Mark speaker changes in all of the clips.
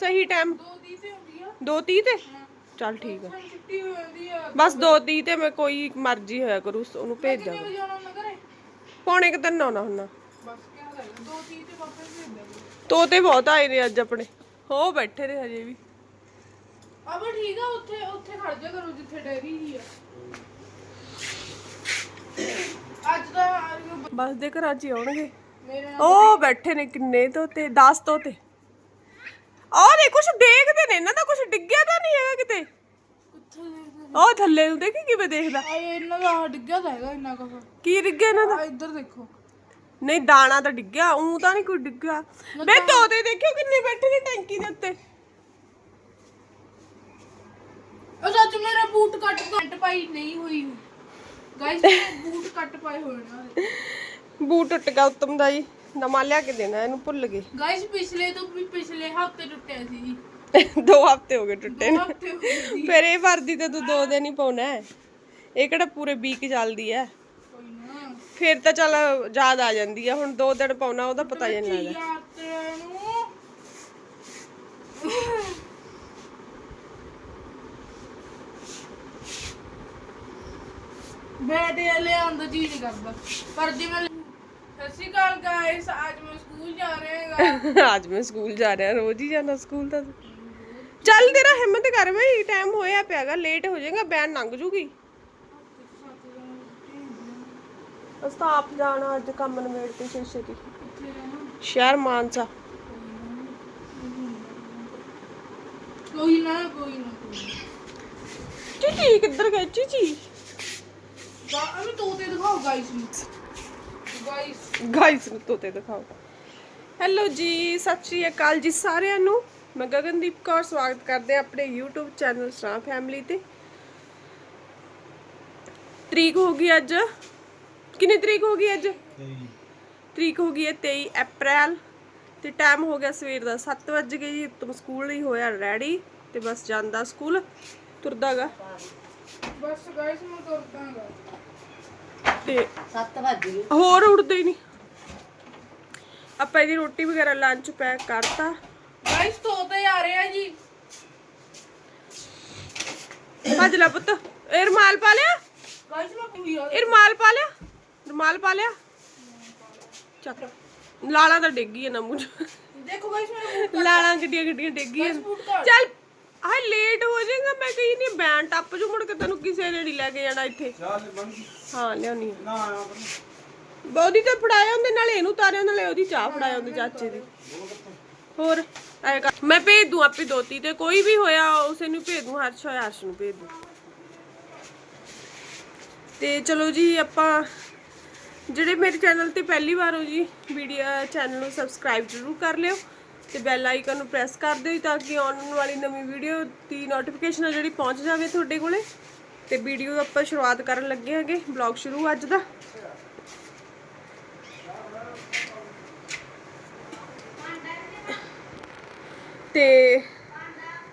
Speaker 1: ਸਹੀ ਟਾਈਮ
Speaker 2: ਦੋ ਦੀ ਤੇ ਹੁੰਦੀ ਆ।
Speaker 1: 2:30 ਤੇ? ਚੱਲ ਠੀਕ ਆ।
Speaker 2: ਸਾਨੂੰ ਛੁੱਟੀ ਹੋ ਜਾਂਦੀ ਆ।
Speaker 1: ਬਸ 2:30 ਤੇ ਮੈਂ ਕੋਈ ਮਰਜ਼ੀ ਹੋਇਆ ਕਰੂ ਉਹਨੂੰ ਭੇਜ
Speaker 2: ਕਿੰਨੇ
Speaker 1: ਦਾਂਗਾ
Speaker 2: ਵਜੇ ਆਉਣਾ ਹੁੰਦਾ ਘਰੇ?
Speaker 1: ਪੌਣੇ ਕੁ ਦਿਨ ਆਉਣਾ ਹੁੰਨਾ
Speaker 2: ਬਸ ਦੋ ਦੀ ਤੇ ਵਾਪਸ ਭੇਜ ਦਾਂਗੇ
Speaker 1: ਤੋਤੇ ਬਹੁਤ ਆਏ ਨੇ ਅੱਜ ਆਪਣੇ। ਹੋ ਬੈਠੇ ਨੇ ਹਜੇ ਵੀ।
Speaker 2: ਅਬਾ ਠੀਕ ਆ ਉੱਥੇ ਉੱਥੇ ਖੜ ਜਾ ਕਰੋ ਜਿੱਥੇ ਡੈਰੀ ਹੀ ਆ। ਅੱਜ ਦਾ
Speaker 1: ਬਸ ਦੇ ਘਰਾਂ ਹੀ ਆਉਣਗੇ।
Speaker 2: ਮੇਰੇ
Speaker 1: ਉਹ ਬੈਠੇ ਨੇ ਕਿੰਨੇ ਤੋਤੇ 10 ਤੋਤੇ ਆਹ ਦੇ ਕੁਛ ਦੇਖਦੇ ਨੇ ਇਹਨਾਂ ਦਾ ਕੁਛ ਡਿੱਗਿਆ ਤਾਂ ਨਹੀਂ ਹੈਗਾ ਕਿਤੇ।
Speaker 2: ਕਿੱਥੇ ਦੇਖਦੇ
Speaker 1: ਉਹ ਥੱਲੇ ਨੂੰ ਦੇਖੀ ਕਿਵੇਂ ਦੇਖਦਾ?
Speaker 2: ਆਏ ਇਹਨਾਂ ਦਾ ਆਹ ਡਿੱਗਿਆ ਤਾਂ ਹੈਗਾ ਇੰਨਾ ਕੁ।
Speaker 1: ਕੀ ਡਿੱਗਿਆ ਇਹਨਾਂ ਦਾ?
Speaker 2: ਆ ਇੱਧਰ ਦੇਖੋ।
Speaker 1: ਨਹੀਂ ਦਾਣਾ ਤਾਂ ਡਿੱਗਿਆ ਉਂ ਤਾਂ ਨਹੀਂ ਕੋਈ ਡਿੱਗਿਆ। ਬੇ ਤੋਤੇ ਦੇਖਿਓ ਕਿੰਨੇ ਬੈਠੇ ਨੇ ਟੈਂਕੀ ਦੇ ਉੱਤੇ।
Speaker 2: ਉਹ ਸੱਚ ਮੇਰਾ ਬੂਟ ਕੱਟ ਕੱਟ ਪਾਈ ਨਹੀਂ ਹੋਈ। ਗਾਇਸ ਬੂਟ ਕੱਟ ਪਾਏ ਹੋਏ ਨੇ
Speaker 1: ਬੂਟ ਟੁੱਟ ਗਿਆ ਉੱਤਮ ਦਾ ਜੀ। ਨਵਾਂ ਲਿਆ ਕੇ ਦੇਣਾ ਇਹਨੂੰ ਭੁੱਲ ਗਏ।
Speaker 2: ਗਾਇਸ ਪਿਛਲੇ ਤੋਂ ਵੀ ਪਿਛਲੇ ਹਫ਼ਤੇ ਟੁੱਟਿਆ ਸੀ। ਜੀ
Speaker 1: ਦੋ ਹਫ਼ਤੇ ਹੋ ਗਏ ਟੁੱਟੇ ਨੂੰ।
Speaker 2: ਹਫ਼ਤੇ ਹੋ ਗਏ ਸੀ।
Speaker 1: ਫਿਰ ਇਹ ਵਰਦੀ ਤੇ ਤੂੰ ਦੋ ਦਿਨ ਹੀ ਪਾਉਣਾ ਹੈ। ਇਹ ਕਿਹੜਾ ਪੂਰੇ ਵੀਕ ਚੱਲਦੀ ਹੈ।
Speaker 2: ਕੋਈ ਨਾ।
Speaker 1: ਫਿਰ ਤਾਂ ਚੱਲ ਯਾਦ ਆ ਜਾਂਦੀ ਆ ਹੁਣ ਦੋ ਦਿਨ ਪਾਉਣਾ ਉਹਦਾ ਪਤਾ ਹੀ ਨਹੀਂ ਲੱਗਦਾ।
Speaker 2: ਯਾਰ ਤੈਨੂੰ ਬੈਠੇ ਲਿਆਉਣ ਦਾ ਜੀ ਨਹੀਂ ਕਰਦਾ। ਪਰ ਜੇ ਮੈਂ ਗਾਇਸ ਅੱਜ ਮੈਂ ਸਕੂਲ ਜਾ ਰਿਹਾ ਹੈਗਾ।
Speaker 1: ਅੱਜ ਮੈਂ ਸਕੂਲ ਜਾ ਰਿਹਾ ਰੋਜ਼ ਹੀ ਜਾਣਾ ਸਕੂਲ ਤਾਂ। ਚੱਲ ਤੇਰਾ ਹਿੰਮਤ ਕਰ ਬਈ ਟਾਈਮ ਹੋਇਆ ਪਿਆਗਾ ਲੇਟ ਹੋ ਜਾਏਗਾ ਬੈਨ ਲੰਘ ਜੂਗੀ। ਅਸ ਤਾਂ ਆਪ ਜਾਣਾ ਅੱਜ ਕੰਮ ਨਵੇੜ ਕੇ ਛੇ ਛੇਤੀ ਸ਼ਹਿਰ ਮਾਨਸਾ।
Speaker 2: ਕੋਈ ਨਾ ਕੋਈ ਨਾ।
Speaker 1: ਚੀਚੀ ਕਿੱਧਰ ਗਈ ਚੀਚੀ?
Speaker 2: ਗਾ ਅਮੀ ਤੋਤੇ ਦਿਖਾਓ ਗਾਇਸ ਨੂੰ। ਗਾਇਸ
Speaker 1: ਗਾਇਸ ਨੂੰ ਤੋਤੇ ਦਿਖਾਓ। ਹੈਲੋ ਜੀ ਸਤਿ ਸ਼੍ਰੀ ਅਕਾਲ ਜੀ ਸਾਰਿਆਂ ਨੂੰ। ਮੈਂ ਗਗਨਦੀਪ ਕੌਰ ਸਵਾਗਤ ਕਰਦੇ ਹਾਂ ਆਪਣੇ YouTube ਚੈਨਲ ਸਟਾਰ ਫੈਮਿਲੀ ਤੇ। ਤਰੀਕ ਹੋ ਗਈ ਅੱਜ। ਕਿੰਨੀ ਤਰੀਕ ਹੋ ਗਈ ਅੱਜ? ਤਰੀਕ ਹੋ ਗਈ ਹੈ 23 ਅਪ੍ਰੈਲ ਤੇ ਟਾਈਮ ਹੋ ਗਿਆ ਸਵੇਰ ਦਾ 7 ਵਜੇ ਗਏ ਜੀ। ਤੁਮ ਸਕੂਲ ਲਈ ਹੋਇਆ ਰੈਡੀ ਤੇ ਬਸ ਜਾਂਦਾ ਸਕੂਲ। ਤੁਰਦਾਗਾ।
Speaker 2: ਬਸ ਗਾਇਸ ਮੈਂ ਤੁਰਦਾਗਾ।
Speaker 1: ਤੇ
Speaker 3: 7 ਵੱਜ ਗਏ।
Speaker 1: ਹੋਰ ਉੜਦੇ ਹੀ ਨਹੀਂ। ਆਪਾਂ ਇਹਦੀ ਰੋਟੀ ਵਗੈਰਾ ਲੰਚ ਪੈਕ ਕਰਤਾ।
Speaker 2: ਗਾਇਸ ਤੋਤੇ ਆ ਰਹੇ ਆ ਜੀ।
Speaker 1: ਭੱਜ ਲੈ ਪੁੱਤ। ਇਹ ਰੁਮਾਲ ਪਾ ਲਿਆ?
Speaker 2: ਗਾਇਸ ਮੈਂ ਕੋਈ ਆ।
Speaker 1: ਇਹ ਰੁਮਾਲ ਪਾ ਲਿਆ? ਰੁਮਾਲ ਪਾ ਲਿਆ? ਚੱਕ। ਲਾਲਾਂ ਤਾਂ ਡਿੱਗੀ ਨਾ ਮੂੰਹ।
Speaker 2: ਦੇਖੋ ਗਾਇਸ
Speaker 1: ਲਾਲਾਂ ਗੱਡੀਆਂ ਗੱਡੀਆਂ
Speaker 2: ਬੂਟ ਘਰ
Speaker 1: ਚੱਲ ਆ ਲੇਟ ਹੋ ਜਾਏਗਾ ਮੈਂ ਕਹੀ ਨਹੀਂ ਬੈਨ ਟੱਪ ਜੂ ਮੁੜ ਕੇ ਤੈਨੂੰ ਕਿਸੇ ਨੇ ਨਹੀਂ ਲੈ ਕੇ ਜਾਣਾ ਇੱਥੇ। ਹਾਂ ਲਿਆਉਣੀ ਆ। ਬੋਦੀ ਤੇ ਫੜਾਇਆ ਹੁੰਦੇ ਨਾਲੇ, ਇਹਨੂੰ ਤਾਰਿਆ ਨਾਲੇ, ਉਹਦੀ ਚਾਹ ਫੜਾਇਆ ਹੁੰਦੇ ਚਾਚੇ ਦੀ। ਹੋਰ, ਐ ਕਰ। ਮੈਂ ਭੇਜ ਦੂੰ ਆਪੇ ਦੋਤੀ ਤੇ, ਕੋਈ ਵੀ ਹੋਇਆ, ਉਸੇ ਨੂੰ ਭੇਜ ਦੂੰ ਹਰਸ਼ ਹੋਇਆ ਹਰਸ਼ ਨੂੰ ਭੇਜ ਦੂੰ ਤੇ ਚਲੋ ਜੀ, ਆਪਾਂ ਜਿਹੜੇ ਮੇਰੇ ਚੈਨਲ ਤੇ ਪਹਿਲੀ ਵਾਰ ਹੋ ਜੀ ਵੀਡੀਓ ਚੈਨਲ ਨੂੰ ਸਬਸਕ੍ਰਾਈਬ ਜ਼ਰੂਰ ਕਰ ਲਿਓ ਤੇ ਬੈਲ ਆਈਕਨ ਨੂੰ ਪ੍ਰੈਸ ਕਰ ਦਿਓ ਤਾਂ ਕਿ ਆਉਣ ਵਾਲੀ ਨਵੀਂ ਵੀਡੀਓ ਦੀ ਨੋਟੀਫਿਕੇਸ਼ਨ ਆ ਜਿਹੜੀ ਪਹੁੰਚ ਜਾਵੇ ਤੁਹਾਡੇ ਕੋਲੇ। ਤੇ ਵੀਡੀਓ ਆਪਾਂ ਸ਼ੁਰੂਆਤ ਕਰਨ ਲੱਗੇ ਹਾਂਗੇ ਬਲੌਗ ਸ਼ੁਰੂ ਅੱਜ ਦਾ। ਤੇ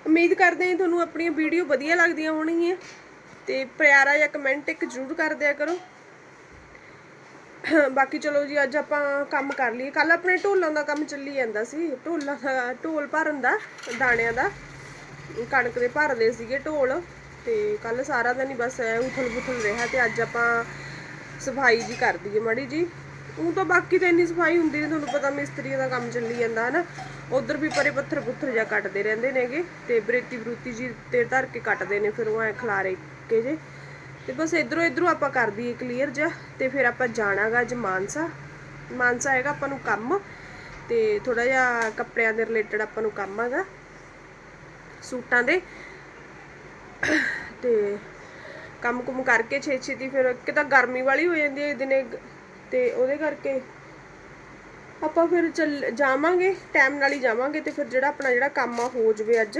Speaker 1: ਉਮੀਦ ਕਰਦੇ ਹਾਂ ਤੁਹਾਨੂੰ ਆਪਣੀਆਂ ਵੀਡੀਓ ਵਧੀਆ ਲੱਗਦੀਆਂ ਹੋਣਗੀਆਂ ਤੇ ਪਿਆਰਾ ਜਾਂ ਕਮੈਂਟ ਇੱਕ ਜ਼ਰੂਰ ਕਰ ਦਿਆ ਕਰੋ। ਬਾਕੀ ਚਲੋ ਜੀ, ਅੱਜ ਆਪਾਂ ਕੰਮ ਕਰ ਲਈਏ। ਕੱਲ ਆਪਣੇ ਢੋਲਾਂ ਦਾ ਕੰਮ ਚੱਲੀ ਜਾਂਦਾ ਸੀ। ਢੋਲਾਂ ਦਾ, ਢੋਲ ਭਰਨ ਦਾ, ਦਾਣਿਆਂ ਦਾ। ਕਣਕ ਦੇ ਭਰਦੇ ਸੀਗੇ ਢੋਲ ਤੇ ਕੱਲ ਸਾਰਾ ਦਿਨ ਹੀ ਬਸ ਉਥਲ ਪੁਥਲ ਰਿਹਾ ਤੇ ਅੱਜ ਆਪਾਂ ਸਫ਼ਾਈ ਜੀ ਕਰ ਦਈਏ ਮਾੜੀ ਜੀ। ਉਹ ਤਾਂ ਬਾਕੀ ਤਾਂ ਇੰਨੀ ਸਫ਼ਾਈ ਹੁੰਦੀ ਨਹੀਂ, ਤੁਹਾਨੂੰ ਪਤਾ ਮਿਸਤਰੀਆਂ ਦਾ ਕੰਮ ਚੱਲੀ ਜਾਂਦਾ, ਹਨਾ। ਉਧਰ ਵੀ ਪਰੇ ਪੱਥਰ ਪੁੱਥਰ ਜਾਂ ਕੱਟਦੇ ਰਹਿੰਦੇ ਨੇਗੇ ਤੇ ਬਰੇਤੀ ਬਰੂਤੀ ਜੀ ਤੇ ਧਰ ਕੇ ਕੱਟਦੇ ਨੇ, ਫਿਰ ਉਹ ਐ ਖਲਾਰੇ ਕੇ ਜੇ। ਤੇ ਬਸ ਇਧਰੋਂ ਇਧਰੋਂ ਆਪਾਂ ਕਰ ਦਈਏ ਕਲੀਅਰ ਜਿਹਾ, ਤੇ ਫਿਰ ਆਪਾਂ ਜਾਣਾਗਾ ਅੱਜ ਮਾਨਸਾ। ਮਾਨਸਾ ਹੈਗਾ ਆਪਾਂ ਨੂੰ ਕੰਮ, ਤੇ ਥੋੜਾ ਜਿਹਾ ਕੱਪੜਿਆਂ ਦੇ ਰਿਲੇਟਡ ਆਪਾਂ ਨੂੰ ਕੰਮ ਹੈਗਾ, ਸੂਟਾਂ ਦੇ। ਤੇ ਕੰਮ ਕੁਮ ਕਰਕੇ ਛੇ ਛੇਤੀ ਫਿਰ ਇੱਕ ਤਾਂ ਗਰਮੀ ਵਾਲੀ ਹੋ ਜਾਂਦੀ ਹੈ ਦਿਨੇ ਤੇ ਉਹਦੇ ਕਰਕੇ ਆਪਾਂ ਫਿਰ ਚੱਲ ਜਾਵਾਂਗੇ ਟਾਈਮ ਨਾਲ ਹੀ ਜਾਵਾਂਗੇ ਤੇ ਫਿਰ ਜਿਹੜਾ ਆਪਣਾ ਜਿਹੜਾ ਕੰਮ ਆ ਹੋ ਜਵੇ ਅੱਜ।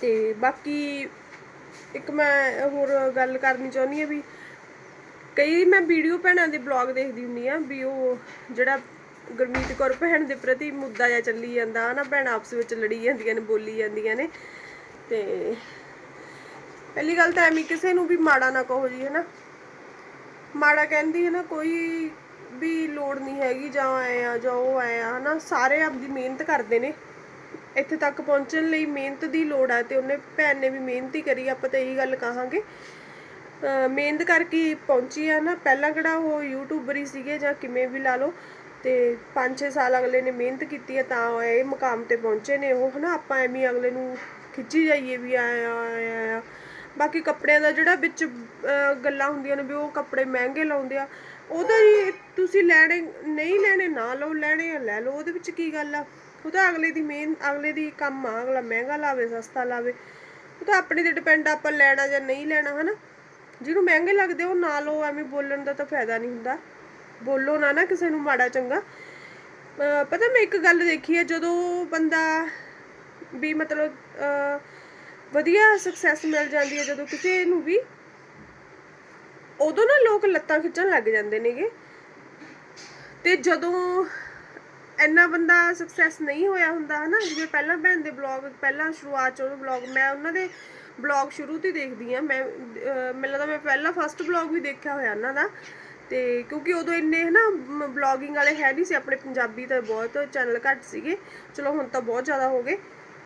Speaker 1: ਤੇ ਬਾਕੀ ਇੱਕ ਮੈਂ ਹੋਰ ਗੱਲ ਕਰਨੀ ਚਾਹੁੰਦੀ ਆ ਵੀ ਕਈ ਮੈਂ ਵੀਡੀਓ ਭੈਣਾਂ ਦੇ ਬਲੌਗ ਦੇਖਦੀ ਹੁੰਨੀ ਆ ਵੀ ਉਹ ਜਿਹੜਾ ਗੁਰਮੀਤ ਕੌਰ ਭੈਣ ਦੇ ਪ੍ਰਤੀ ਮੁੱਦਾ ਜਿਹਾ ਚੱਲੀ ਜਾਂਦਾ ਹਨਾ ਭੈਣਾਂ ਆਪਸ ਵਿੱਚ ਲੜੀ ਜਾਂਦੀਆਂ ਨੇ, ਬੋਲੀ ਜਾਂਦੀਆਂ ਨੇ ਤੇ ਪਹਿਲੀ ਗੱਲ ਤਾਂ ਐਵੇਂ ਕਿਸੇ ਨੂੰ ਵੀ ਮਾੜਾ ਨਾ ਕਹੋ ਜੀ ਹਨਾ ਮਾੜਾ ਕਹਿੰਦੀ ਹੈ ਨਾ, ਕੋਈ ਵੀ ਲੋੜ ਨਹੀਂ ਹੈਗੀ, ਜਾਂ ਆਏ ਆ, ਜਾਂ ਉਹ ਆਏ ਆ, ਹਨਾ, ਸਾਰੇ ਆਪਦੀ ਮਿਹਨਤ ਕਰਦੇ ਨੇ। ਇੱਥੇ ਤੱਕ ਪਹੁੰਚਣ ਲਈ ਮਿਹਨਤ ਦੀ ਲੋੜ ਹੈ ਤੇ ਉਹਨੇ ਭੈਣ ਨੇ ਵੀ ਮਿਹਨਤ ਹੀ ਕਰੀ, ਆਪਾਂ ਤਾਂ ਇਹੀ ਗੱਲ ਕਹਾਂਗੇ। ਮਿਹਨਤ ਕਰਕੇ ਪਹੁੰਚੀ ਆ ਨਾ, ਪਹਿਲਾਂ ਕਿਹੜਾ ਉਹ ਯੂਟਿਊਬਰ ਹੀ ਸੀਗੇ, ਜਾਂ ਕਿਵੇਂ ਵੀ ਲਾ ਲਓ, ਤੇ 5-6 ਸਾਲ ਅਗਲੇ ਨੇ ਮਿਹਨਤ ਕੀਤੀ ਹੈ ਤਾਂ ਇਹ ਮੁਕਾਮ ਤੇ ਪਹੁੰਚੇ ਨੇ ਉਹ, ਹਨਾ, ਆਪਾਂ ਐਵੇਂ ਅਗਲੇ ਨੂੰ ਖਿੱਚੀ ਜਾਈਏ ਵੀ ਆਇਆ ਆਇਆ। ਬਾਕੀ ਕੱਪੜਿਆਂ ਦਾ ਜਿਹੜਾ ਵਿੱਚ ਗੱਲਾਂ ਹੁੰਦੀਆਂ ਨੇ ਵੀ ਉਹ ਕੱਪੜੇ ਮਹਿੰਗੇ ਲਾਉਂਦੇ ਆ, ਉਹਦਾ ਜੀ ਤੁਸੀਂ ਲੈਣੇ, ਨਹੀਂ ਲੈਣੇ, ਨਾ ਲਓ, ਲੈਣੇ ਆ, ਲੈ ਲਓ, ਉਹਦੇ ਵਿੱਚ ਕੀ ਗੱਲ ਆ? ਉਹ ਤਾਂ ਅਗਲੇ ਦੀ ਮੇਨ, ਅਗਲੇ ਦੀ ਕੰਮ ਆ, ਅਗਲਾ ਮਹਿੰਗਾ ਲਾਵੇ, ਸਸਤਾ ਲਾਵੇ। ਉਹ ਤਾਂ ਆਪਣੇ ਤੇ ਡਿਪੈਂਡ ਆਪਾਂ ਲੈਣਾ ਜਾਂ ਨਹੀਂ ਲੈਣਾ, ਹਨਾ? ਜਿਹਨੂੰ ਮਹਿੰਗੇ ਲੱਗਦੇ ਉਹ ਨਾ ਲਓ, ਐਵੇਂ ਬੋਲਣ ਦਾ ਤਾਂ ਫਾਇਦਾ ਨਹੀਂ ਹੁੰਦਾ। ਬੋਲੋ ਨਾ ਨਾ ਕਿਸੇ ਨੂੰ ਮਾੜਾ, ਚੰਗਾ। ਅਹ, ਪਤਾ ਮੈਂ ਇੱਕ ਗੱਲ ਦੇਖੀ ਹੈ ਜਦੋਂ ਬੰਦਾ ਵੀ ਮਤਲਬ, ਅਹ ਵਧੀਆ ਸਕਸੈਸ ਮਿਲ ਜਾਂਦੀ ਹੈ ਜਦੋਂ ਕਿਸੇ ਨੂੰ ਵੀ। ਉਦੋਂ ਨਾ ਲੋਕ ਲੱਤਾਂ ਖਿੱਚਣ ਲੱਗ ਜਾਂਦੇ ਨੇਗੇ। ਤੇ ਜਦੋਂ ਇੰਨਾ ਬੰਦਾ ਸਕਸੈਸ ਨਹੀਂ ਹੋਇਆ ਹੁੰਦਾ, ਹਨਾ, ਜਿਵੇਂ ਪਹਿਲਾਂ ਭੈਣ ਦੇ ਬਲੌਗ ਪਹਿਲਾਂ ਸ਼ੁਰੂਆਤ ਚ ਉਹ ਬਲੌਗ ਮੈਂ ਉਹਨਾਂ ਦੇ ਬਲੌਗ ਸ਼ੁਰੂ ਤੋਂ ਦੇਖਦੀ ਆ ਮੈਂ ਮੈਨੂੰ ਲੱਗਦਾ ਮੈਂ ਪਹਿਲਾ ਫਸਟ ਬਲੌਗ ਵੀ ਦੇਖਿਆ ਹੋਇਆ ਉਹਨਾਂ ਦਾ। ਤੇ ਕਿਉਂਕਿ ਉਦੋਂ ਇੰਨੇ, ਹਨਾ ਬਲੌਗਿੰਗ ਵਾਲੇ ਹੈ ਨਹੀਂ ਸੀ, ਆਪਣੇ ਪੰਜਾਬੀ ਤਾਂ ਬਹੁਤ ਚੈਨਲ ਘੱਟ ਸੀਗੇ। ਚਲੋ ਹੁਣ ਤਾਂ ਬਹੁਤ ਜ਼ਿਆਦਾ ਹੋ ਗਏ।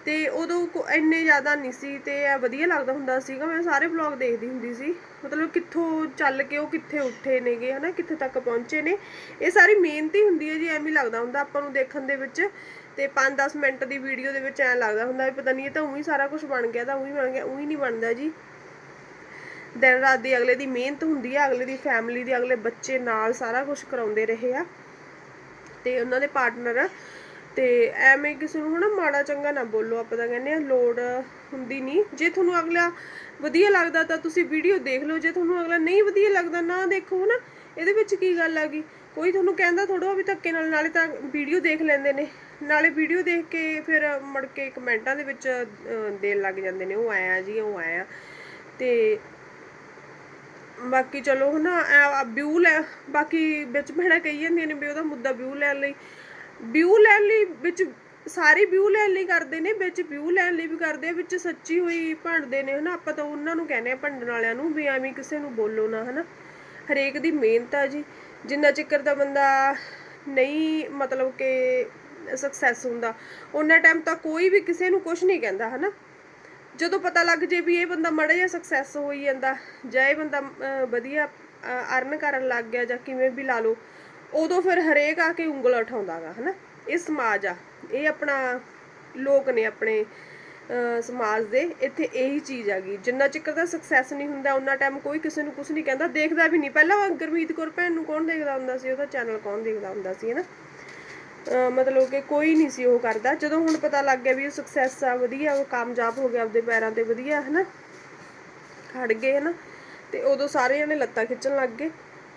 Speaker 1: ਤੇ ਉਦੋਂ ਇੰਨੇ ਜ਼ਿਆਦਾ ਨਹੀਂ ਸੀ ਤੇ ਵਧੀਆ ਲੱਗਦਾ ਹੁੰਦਾ ਸੀਗਾ। ਮੈਂ ਸਾਰੇ ਵਲੌਗ ਦੇਖਦੀ ਹੁੰਦੀ ਸੀ। ਮਤਲਬ ਕਿੱਥੋਂ ਚੱਲ ਕੇ ਉਹ ਕਿੱਥੇ ਉੱਠੇ ਨੇਗੇ, ਹਨਾ, ਕਿੱਥੇ ਤੱਕ ਪਹੁੰਚੇ ਨੇ। ਇਹ ਸਾਰੀ ਮਿਹਨਤ ਹੀ ਹੁੰਦੀ ਹੈ ਜੀ, ਐਵੇਂ ਲੱਗਦਾ ਹੁੰਦਾ ਆਪਾਂ ਨੂੰ ਦੇਖਣ ਦੇ ਵਿੱਚ। ਤੇ 5-10 ਮਿੰਟ ਦੀ ਵੀਡੀਓ ਦੇ ਵਿੱਚ ਐਂ ਲੱਗਦਾ ਹੁੰਦਾ ਵੀ ਪਤਾ ਨਹੀਂ ਇਹ ਤਾਂ ਉਹੀ ਸਾਰਾ ਕੁਝ ਬਣ ਗਿਆ, ਤਾਂ ਉਹੀ ਬਣ ਗਿਆ, ਉਹੀ ਨਹੀਂ ਬਣਦਾ ਜੀ। ਦਿਨ ਰਾਤ ਦੀ ਅਗਲੇ ਦੀ ਮਿਹਨਤ ਹੁੰਦੀ ਹੈ, ਅਗਲੇ ਦੀ ਫੈਮਿਲੀ ਦੀ ਅਗਲੇ ਬੱਚੇ ਨਾਲ ਸਾਰਾ ਕੁਝ ਕਰਾਉਂਦੇ ਰਹੇ ਆ। ਤੇ ਉਹਨਾਂ ਦੇ ਪਾਰਟਨਰ ਤੇ ਐਵੇਂ ਕਿਸੇ ਨੂੰ ਹਨਾ ਮਾੜਾ ਚੰਗਾ ਨਾ ਬੋਲੋ ਆਪਾਂ ਤਾਂ ਕਹਿੰਦੇ ਆ ਲੋੜ ਹੁੰਦੀ ਨਹੀਂ। ਜੇ ਤੁਹਾਨੂੰ ਅਗਲਾ ਵਧੀਆ ਲੱਗਦਾ ਤਾਂ ਤੁਸੀਂ ਵੀਡੀਓ ਦੇਖ ਲਓ ਜੇ ਤੁਹਾਨੂੰ ਅਗਲਾ ਨਹੀਂ ਵਧੀਆ ਲੱਗਦਾ ਨਾ ਦੇਖੋ ਹਨਾ ਇਹਦੇ ਵਿੱਚ ਕੀ ਗੱਲ ਆ ਗਈ? ਕੋਈ ਤੁਹਾਨੂੰ ਕਹਿੰਦਾ ਥੋੜਾ ਵੀ ਧੱਕੇ ਨਾਲ ਨਾਲੇ ਤਾਂ ਵੀਡੀਓ ਦੇਖ ਲੈਂਦੇ ਨੇ। ਨਾਲੇ ਵੀਡੀਓ ਦੇਖ ਕੇ ਫਿਰ ਮੁੜ ਕੇ ਕਮੈਂਟਾਂ ਦੇ ਵਿੱਚ ਅਹ, ਦੇਣ ਲੱਗ ਜਾਂਦੇ ਨੇ ਉਹ ਆਇਆ ਜੀ ਉਹ ਆਇਆ। ਤੇ ਬਾਕੀ ਚਲੋ ਹਨਾ ਵਿਊ ਲੈ ਬਾਕੀ ਵਿੱਚ ਭੈਣਾਂ ਕਹੀ ਜਾਂਦੀਆਂ ਨੇ ਵੀ ਉਹਦਾ ਮੁੱਦਾ ਵਿਊ ਲੈਣ ਲਈ। ਵਿਊ ਲੈਣ ਲਈ ਵਿੱਚ ਸਾਰੇ ਵਿਊ ਲੈਣ ਲਈ ਕਰਦੇ ਨੇ, ਵਿੱਚ ਵਿਊ ਲੈਣ ਲਈ ਵੀ ਕਰਦੇ ਆ, ਵਿੱਚ ਸੱਚੀ ਹੋਈ ਭੰਡਦੇ ਨੇ, ਹਨਾ? ਆਪਾਂ ਤਾਂ ਉਹਨਾਂ ਨੂੰ ਕਹਿੰਦੇ ਆ, ਭੰਡਣ ਵਾਲਿਆਂ ਨੂੰ ਵੀ ਐਵੇਂ ਕਿਸੇ ਨੂੰ ਬੋਲੋ ਨਾ, ਹਨਾ? ਹਰੇਕ ਦੀ ਮਿਹਨਤ ਆ ਜੀ। ਜਿੰਨਾ ਚਿਕਰ ਦਾ ਬੰਦਾ ਨਹੀਂ ਮਤਲਬ ਕਿ ਸਕਸੈਸ ਹੁੰਦਾ ਉਹਨਾਂ ਟਾਈਮ ਤਾਂ ਕੋਈ ਵੀ ਕਿਸੇ ਨੂੰ ਕੁਝ ਨਹੀਂ ਕਹਿੰਦਾ, ਹਨਾ? ਜਦੋਂ ਪਤਾ ਲੱਗ ਜੇ ਵੀ ਇਹ ਬੰਦਾ ਮੜਾ ਜਿਹਾ ਸਕਸੈਸ ਹੋਈ ਜਾਂਦਾ, ਜਾਂ ਇਹ ਬੰਦਾ ਵਧੀਆ ਅਰਨ ਕਰਨ ਲੱਗ ਗਿਆ ਜਾਂ ਕਿਵੇਂ ਵੀ ਲਾ ਲਓ ਉਦੋਂ ਫਿਰ ਹਰੇਕ ਆ ਕੇ ਉਂਗਲ ਉਠਾਉਂਦਾਗਾ, ਹਨਾ? ਇਹ ਸਮਾਜ ਆ। ਇਹ ਆਪਣਾ ਲੋਕ ਨੇ ਆਪਣੇ ਸਮਾਜ ਦੇ, ਇੱਥੇ ਇਹੀ ਚੀਜ਼ ਆ ਗਈ ਜਿੰਨਾ ਚਿਕਰ ਦਾ ਸਕਸੈਸ ਨਹੀਂ ਹੁੰਦਾ ਉਹਨਾਂ ਟਾਈਮ ਕੋਈ ਕਿਸੇ ਨੂੰ ਕੁਝ ਨਹੀਂ ਕਹਿੰਦਾ। ਦੇਖਦਾ ਵੀ ਨਹੀਂ। ਪਹਿਲਾਂ ਗੁਰਮੀਤ ਕੌਰ ਭੈਣ ਨੂੰ ਕੌਣ ਦੇਖਦਾ ਹੁੰਦਾ ਸੀ? ਉਹਦਾ ਚੈਨਲ ਕੌਣ ਦੇਖਦਾ ਹੁੰਦਾ ਸੀ, ਹਨਾ? ਮਤਲਬ ਕਿ ਕੋਈ ਨਹੀਂ ਸੀ ਉਹ ਕਰਦਾ। ਜਦੋਂ ਹੁਣ ਪਤਾ ਲੱਗ ਗਿਆ ਵੀ ਉਹ ਸਕਸੈਸ ਆ, ਵਧੀਆ, ਉਹ ਕਾਮਯਾਬ ਹੋ ਗਿਆ ਆਪਦੇ ਪੈਰਾਂ ਤੇ ਵਧੀਆ, ਹਨਾ? ਖੜ ਗਏ, ਹਨਾ? ਤੇ ਉਦੋਂ ਸਾਰਿਆਂ ਨੇ ਲੱਤਾਂ ਖਿੱਚਣ ਲੱਗ ਗਏ।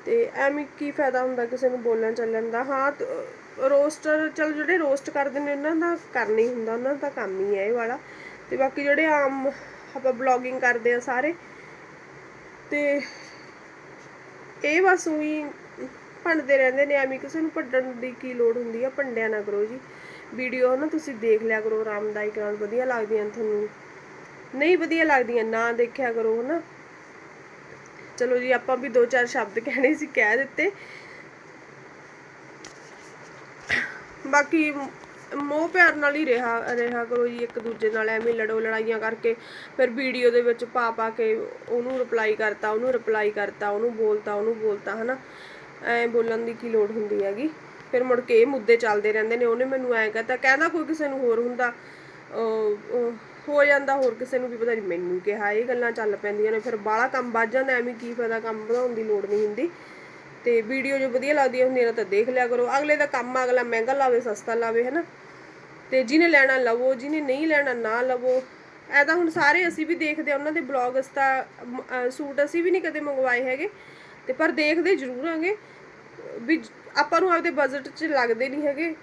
Speaker 1: ਤੇ ਐਵੇਂ ਕੀ ਫਾਇਦਾ ਹੁੰਦਾ ਕਿਸੇ ਨੂੰ ਬੋਲਣ ਚੱਲਣ ਦਾ? ਹਾਂ ਰੋਸਟਰ ਚਲ ਜਿਹੜੇ ਰੋਸਟ ਕਰਦੇ ਨੇ, ਉਹਨਾਂ ਦਾ ਕਰਨਾ ਹੀ ਹੁੰਦਾ, ਉਹਨਾਂ ਦਾ ਕੰਮ ਹੀ ਹੈ ਇਹ ਵਾਲਾ। ਤੇ ਬਾਕੀ ਜਿਹੜੇ ਆਮ ਆਪਾਂ ਬਲੌਗਿੰਗ ਕਰਦੇ ਆ ਸਾਰੇ, ਤੇ ਇਹ ਬਸ ਉਹੀ ਭੰਡਦੇ ਰਹਿੰਦੇ ਨੇ, ਐਵੇਂ ਕਿਸੇ ਨੂੰ ਭੰਡਣ ਦੀ ਕੀ ਲੋੜ ਹੁੰਦੀ ਆ? ਭੰਡਿਆ ਨਾ ਕਰੋ ਜੀ। ਵੀਡੀਓ ਨਾ ਤੁਸੀਂ ਦੇਖ ਲਿਆ ਕਰੋ, ਆਰਾਮਦਾਇਕ ਨਾਲ ਵਧੀਆ ਲੱਗਦੀਆਂ ਤੁਹਾਨੂੰ। ਨਹੀਂ ਵਧੀਆ ਲੱਗਦੀਆਂ, ਨਾ ਦੇਖਿਆ ਕਰੋ, ਹਨਾ? ਚਲੋ ਜੀ ਆਪਾਂ ਵੀ ਦੋ ਚਾਰ ਸ਼ਬਦ ਕਹਿਣੇ ਸੀ ਕਹਿ ਦਿੱਤੇ। ਬਾਕੀ ਮੋਹ ਪਿਆਰ ਨਾਲ ਹੀ ਰਿਹਾ ਰਿਹਾ ਕਰੋ ਜੀ ਇੱਕ ਦੂਜੇ ਨਾਲ ਐਵੇਂ ਲੜੋ ਲੜਾਈਆਂ ਕਰਕੇ। ਫਿਰ ਵੀਡੀਓ ਦੇ ਵਿੱਚ ਪਾ ਪਾ ਕੇ ਉਹਨੂੰ ਰਿਪਲਾਈ ਕਰਤਾ ਉਹਨੂੰ ਰਿਪਲਾਈ ਕਰਤਾ ਉਹਨੂੰ ਬੋਲਤਾ ਉਹਨੂੰ ਬੋਲਤਾ ਹਨਾ? ਐ ਬੋਲਣ ਦੀ ਕੀ ਲੋੜ ਹੁੰਦੀ ਹੈਗੀ? ਫਿਰ ਮੁੜ ਕੇ ਇਹ ਮੁੱਦੇ ਚੱਲਦੇ ਰਹਿੰਦੇ ਨੇ। ਉਹਨੇ ਮੈਨੂੰ ਐ ਕਹਤਾ ਕਹਿੰਦਾ ਕੋਈ ਕਿਸੇ ਨੂੰ ਹੋਰ ਹੁੰਦਾ। ਅਹ, ਹੋ ਜਾਂਦਾ, ਹੋਰ ਕਿਸੇ ਨੂੰ ਵੀ ਪਤਾ ਨਹੀਂ, ਮੈਨੂੰ ਕਿਹਾ, ਇਹ ਗੱਲਾਂ ਚੱਲ ਪੈਂਦੀਆਂ ਨੇ, ਫਿਰ ਬਾਹਲਾ ਕੰਮ ਵੱਜ ਜਾਂਦਾ, ਐਵੇਂ ਕੀ ਫਾਇਦਾ, ਕੰਮ ਵਧਾਉਣ ਦੀ ਲੋੜ ਨਹੀਂ ਹੁੰਦੀ। ਤੇ ਵੀਡੀਓ ਜੋ ਵਧੀਆ ਲੱਗਦੀ ਹੁੰਦੀ ਨਾ ਤਾਂ ਦੇਖ ਲਿਆ ਕਰੋ। ਅਗਲੇ ਦਾ ਕੰਮ ਅਗਲਾ ਮਹਿੰਗਾ ਲਾਵੇ, ਸਸਤਾ ਲਾਵੇ ਹੈ ਨਾ ਤੇ ਜਿਹਨੇ ਲੈਣਾ ਲਵੋ, ਜਿਹਨੇ ਨਹੀਂ ਲੈਣਾ, ਨਾ ਲਵੋ। ਐ ਤਾਂ ਹੁਣ ਸਾਰੇ ਅਸੀਂ ਵੀ ਦੇਖਦੇ ਆ, ਉਹਨਾਂ ਦੇ ਬਲੌਗ ਅਸ ਤਾਂ ਸੂਟ ਅਸੀਂ ਵੀ ਨਹੀਂ ਕਦੇ ਮੰਗਵਾਏ ਹੈਗੇ। ਤੇ ਪਰ ਦੇਖਦੇ ਜ਼ਰੂਰ ਆਂਗੇ ਵੀ ਆਪਾਂ ਨੂੰ ਆਪਦੇ ਬਜਟ 'ਚ ਲੱਗਦੇ ਨਹੀਂ ਹੈਗੇ।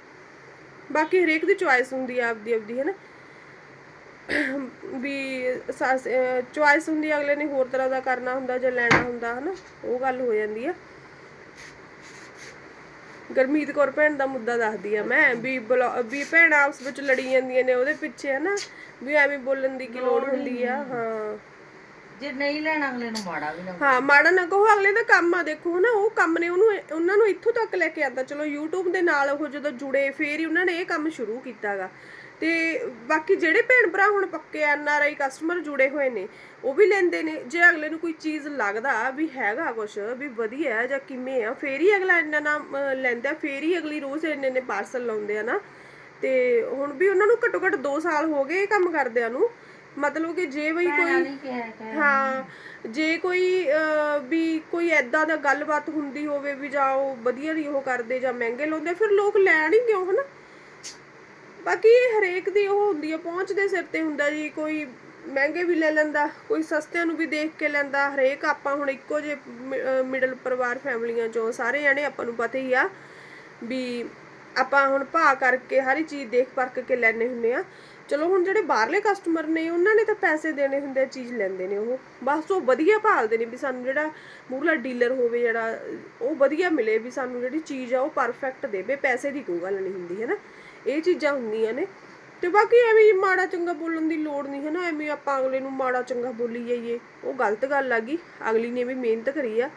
Speaker 1: ਬਾਕੀ ਹਰੇਕ ਦੀ ਚੁਆਇਸ ਹੁੰਦੀ ਆ, ਆਪਦੀ ਆਪਦੀ, ਹੈਨਾ? ਵੀ ਚੁਆਇਸ ਹੁੰਦੀ ਅਗਲੇ ਨੇ ਹੋਰ ਤਰ੍ਹਾਂ ਦਾ ਕਰਨਾ ਹੁੰਦਾ ਜਾਂ ਲੈਣਾ ਹੁੰਦਾ ਹਨਾ? ਉਹ ਗੱਲ ਹੋ ਜਾਂਦੀ ਆ। ਗਰਮੀਤ ਕੌਰ ਭੈਣ ਦਾ ਮੁੱਦਾ ਦੱਸਦੀ ਆ ਮੈਂ ਵੀ ਵੀ ਭੈਣ ਆਪਸ ਵਿੱਚ ਲੜੀ ਜਾਂਦੀਆਂ ਨੇ ਉਹਦੇ ਪਿੱਛੇ ਹਨਾ? ਵੀ ਐਵੇਂ ਬੋਲਣ ਦੀ ਕੀ ਲੋੜ ਹੁੰਦੀ ਆ ਹਾਂ।
Speaker 3: ਜੇ ਨਹੀਂ ਲੈਣਾ ਅਗਲੇ ਨੂੰ ਮਾੜਾ ਵੀ ਨਾ
Speaker 1: ਹਾਂ ਮਾੜਾ ਨਾ ਕਹੋ ਅਗਲੇ ਦਾ ਕੰਮ ਆ ਦੇਖੋ ਨਾ ਉਹ ਕੰਮ ਨੇ ਉਹਨੂੰ ਉਹਨਾਂ ਨੂੰ ਇੱਥੋਂ ਤੱਕ ਲੈ ਕੇ ਆਂਦਾ। ਚਲੋ YouTube ਦੇ ਨਾਲ ਉਹ ਜਦੋਂ ਜੁੜੇ ਫੇਰ ਹੀ ਉਹਨਾਂ ਨੇ ਇਹ ਕੰਮ ਸ਼ੁਰੂ ਕੀਤਾਗਾ। ਤੇ ਬਾਕੀ ਜਿਹੜੇ ਭੈਣ ਭਰਾ ਹੁਣ ਪੱਕੇ ਐਨ ਆਰ ਆਈ ਕਸਟਮਰ ਜੁੜੇ ਹੋਏ ਨੇ ਉਹ ਵੀ ਲੈਂਦੇ ਨੇ। ਜੇ ਅਗਲੇ ਨੂੰ ਕੋਈ ਚੀਜ਼ ਲੱਗਦਾ ਵੀ ਹੈਗਾ ਕੁਛ ਵੀ ਵਧੀਆ ਜਾਂ ਕਿਵੇਂ ਆ ਫੇਰ ਹੀ ਅਗਲਾ ਇੰਨਾ ਨਾ ਲੈਂਦਾ ਫੇਰ ਹੀ ਅਗਲੀ ਰੋਜ਼ ਇੰਨੇ ਨੇ ਪਾਰਸਲ ਲਾਉਂਦੇ ਆ ਨਾ। ਤੇ ਹੁਣ ਵੀ ਉਹਨਾਂ ਨੂੰ ਘੱਟੋ ਘੱਟ 2 ਸਾਲ ਹੋ ਗਏ ਇਹ ਕੰਮ ਕਰਦਿਆਂ ਨੂੰ। ਮਤਲਬ ਕਿ ਜੇ ਬਈ ਕੋਈ ਹਾਂ ਜੇ ਕੋਈ ਵੀ ਕੋਈ ਐਦਾਂ ਦਾ ਗੱਲਬਾਤ ਹੁੰਦੀ ਹੋਵੇ ਵੀ ਜਾਂ ਉਹ ਵਧੀਆ ਨਹੀਂ ਉਹ ਕਰਦੇ ਜਾਂ ਮਹਿੰਗੇ ਲਾਉਂਦੇ ਫਿਰ ਲੋਕ ਲੈਣ ਹੀ ਕਿਉਂ ਹਨਾ? ਬਾਕੀ ਇਹ ਹਰੇਕ ਦੀ ਉਹ ਹੁੰਦੀ ਆ, ਪਹੁੰਚ ਦੇ ਸਿਰ ਤੇ ਹੁੰਦਾ ਜੀ, ਕੋਈ ਮਹਿੰਗੇ ਵੀ ਲੈ ਲੈਂਦਾ, ਕੋਈ ਸਸਤਿਆਂ ਨੂੰ ਵੀ ਦੇਖ ਕੇ ਲੈਂਦਾ, ਹਰੇਕ ਆਪਾਂ ਹੁਣ ਇੱਕੋ ਜੇ ਮਿਡਲ ਪਰਿਵਾਰ ਫੈਮਲੀਆਂ ਚੋਂ ਸਾਰੇ ਜਾਣੇ ਆਪਾਂ ਨੂੰ ਪਤਾ ਹੀ ਆ ਵੀ ਆਪਾਂ ਹੁਣ ਭਾਅ ਕਰਕੇ ਹਰ ਇੱਕ ਚੀਜ਼ ਦੇਖ ਪਰਖ ਕੇ ਲੈਣੇ ਹੁੰਦੇ ਆ। ਚਲੋ ਹੁਣ ਜਿਹੜੇ ਬਾਹਰਲੇ ਕਸਟਮਰ ਨੇ, ਉਹਨਾਂ ਨੇ ਤਾਂ ਪੈਸੇ ਦੇਣੇ ਹੁੰਦੇ ਆ, ਚੀਜ਼ ਲੈਂਦੇ ਨੇ ਉਹ। ਬਸ ਉਹ ਵਧੀਆ ਭਾਲਦੇ ਨੇ ਵੀ ਸਾਨੂੰ ਜਿਹੜਾ ਮੂਹਰਲਾ ਡੀਲਰ ਹੋਵੇ, ਜਿਹੜਾ ਉਹ ਵਧੀਆ ਮਿਲੇ ਵੀ ਸਾਨੂੰ ਜਿਹੜੀ ਚੀਜ਼ ਆ, ਉਹ ਪਰਫੈਕਟ ਦੇਵੇ, ਪੈਸੇ ਦੀ ਕੋਈ ਗੱਲ ਨਹੀਂ ਹੁੰਦੀ, ਹੈ ਨਾ? ਇਹ ਚੀਜ਼ਾਂ ਹੁੰਦੀਆਂ ਨੇ। ਤੇ ਬਾਕੀ ਐਵੇਂ ਮਾੜਾ ਚੰਗਾ ਬੋਲਣ ਦੀ ਲੋੜ ਨਹੀਂ ਹੈ ਨਾ, ਐਵੇਂ ਆਪਾਂ ਅਗਲੇ ਨੂੰ ਮਾੜਾ ਚੰਗਾ ਬੋਲੀ ਜਾਈਏ। ਉਹ ਗਲਤ ਗੱਲ ਆ ਗਈ ਅਗਲੀ ਨੇ ਵੀ ਮਿਹਨਤ ਕਰੀ ਆ।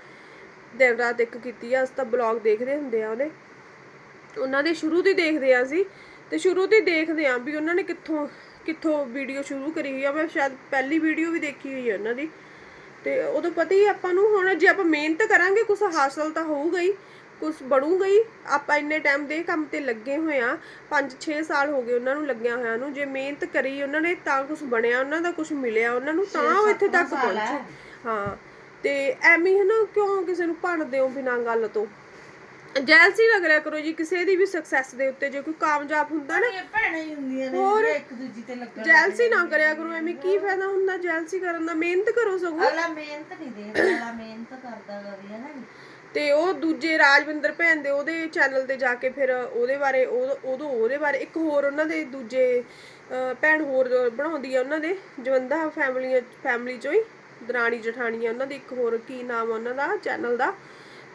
Speaker 1: ਦਿਨ ਰਾਤ ਇੱਕ ਕੀਤੀ ਆ, ਅਸੀਂ ਤਾਂ ਬਲੌਗ ਦੇਖਦੇ ਹੁੰਦੇ ਆ ਉਹਦੇ। ਉਹਨਾਂ ਦੇ ਸ਼ੁਰੂ ਤੋਂ ਦੇਖਦੇ ਆ ਅਸੀਂ। ਤੇ ਸ਼ੁਰੂ ਤੋਂ ਹੀ ਦੇਖਦੇ ਆ ਵੀ ਉਹਨਾਂ ਨੇ ਕਿੱਥੋਂ ਕਿੱਥੋਂ ਵੀਡੀਓ ਸ਼ੁਰੂ ਕਰੀ ਹੋਈ ਆ। ਮੈਂ ਸ਼ਾਇਦ ਪਹਿਲੀ ਵੀਡੀਓ ਵੀ ਦੇਖੀ ਹੋਈ ਆ ਉਹਨਾਂ ਦੀ। ਤੇ ਉਦੋਂ ਪਤਾ ਹੀ ਆਪਾਂ ਨੂੰ, ਹੁਣ ਜੇ ਆਪਾਂ ਮਿਹਨਤ ਕਰਾਂਗੇ ਕੁਝ ਹਾਸਲ ਤਾਂ ਹੋਊਗਾ ਹੀ। ਕੁਝ ਬਣੂਗਾ ਹੀ। ਆਪਾਂ ਇੰਨੇ ਟਾਈਮ ਦੇ ਕੰਮ ਤੇ ਲੱਗੇ ਹੋਏ ਆ 5-6 ਸਾਲ ਹੋ ਗਏ ਉਹਨਾਂ ਨੂੰ ਲੱਗਿਆ ਹੋਇਆਂ ਨੂੰ। ਜੇ ਮਿਹਨਤ ਕਰੀ ਉਹਨਾਂ ਨੇ ਤਾਂ ਕੁਝ ਬਣਿਆ ਉਹਨਾਂ ਦਾ ਕੁਝ ਮਿਲਿਆ ਉਹਨਾਂ ਨੂੰ ਤਾਂ ਉਹ ਇੱਥੇ ਤੱਕ ਪਹੁੰਚੇ। ਹਾਂ। ਤੇ ਐਵੇਂ ਹੀ ਨਾ ਕਿਉਂ ਕਿਸੇ ਨੂੰ ਭੰਨਦੇ ਹੋ ਬਿਨਾਂ ਗੱਲ ਤੋਂ? ਜੈਲਸੀ ਲੱਗ ਰਿਹਾ ਕਰੋ ਜੀ ਕਿਸੇ ਦੀ ਵੀ ਸਕਸੈਸ ਦੇ ਉੱਤੇ ਜੇ ਕੋਈ ਕਾਮਯਾਬ ਹੁੰਦਾ ਨਾ।
Speaker 3: ਇਹ ਭੈਣਾਂ ਹੀ ਹੁੰਦੀਆਂ ਨੇ
Speaker 1: ਹੋਰ?
Speaker 3: ਇੱਕ ਦੂਜੀ ਤੇ ਲੱਗਣ
Speaker 1: ਜੈਲਸੀ ਨਾ ਕਰਿਆ ਕਰੋ ਐਵੇਂ ਕੀ ਫਾਇਦਾ ਹੁੰਦਾ ਜੈਲਸੀ ਕਰਨ ਦਾ? ਮਿਹਨਤ ਕਰੋ ਸਗੋਂ।
Speaker 3: ਅਗਲਾ ਮਿਹਨਤ ਨਹੀਂ ਦੇਖਦਾ ਅਗਲਾ ਮਿਹਨਤ ਕਰਦਾ ਵੀ ਹੈ ਨਾ
Speaker 1: ਤੇ ਉਹ ਦੂਜੇ ਰਾਜਵਿੰਦਰ ਭੈਣ ਦੇ ਉਹਦੇ ਚੈਨਲ ਤੇ ਜਾ ਕੇ ਫਿਰ ਉਹਦੇ ਬਾਰੇ, ਉਹ- ਉਦੋਂ ਉਹਦੇ ਬਾਰੇ ਇੱਕ ਹੋਰ ਉਹਨਾਂ ਦੇ ਦੂਜੇ ਭੈਣ ਹੋਰ ਬਣਾਉਂਦੀ ਆ ਉਹਨਾਂ ਦੇ, ਜਵੰਦਾ ਫੈਮਲੀਆਂ ਫੈਮਲੀ ਚੋਂ ਹੀ, ਦਰਾਣੀ ਜਠਾਣੀਆਂ, ਉਹਨਾਂ ਦੇ ਇੱਕ ਹੋਰ ਕੀ ਨਾਮ ਆ ਉਹਨਾਂ ਦਾ ਚੈਨਲ ਦਾ,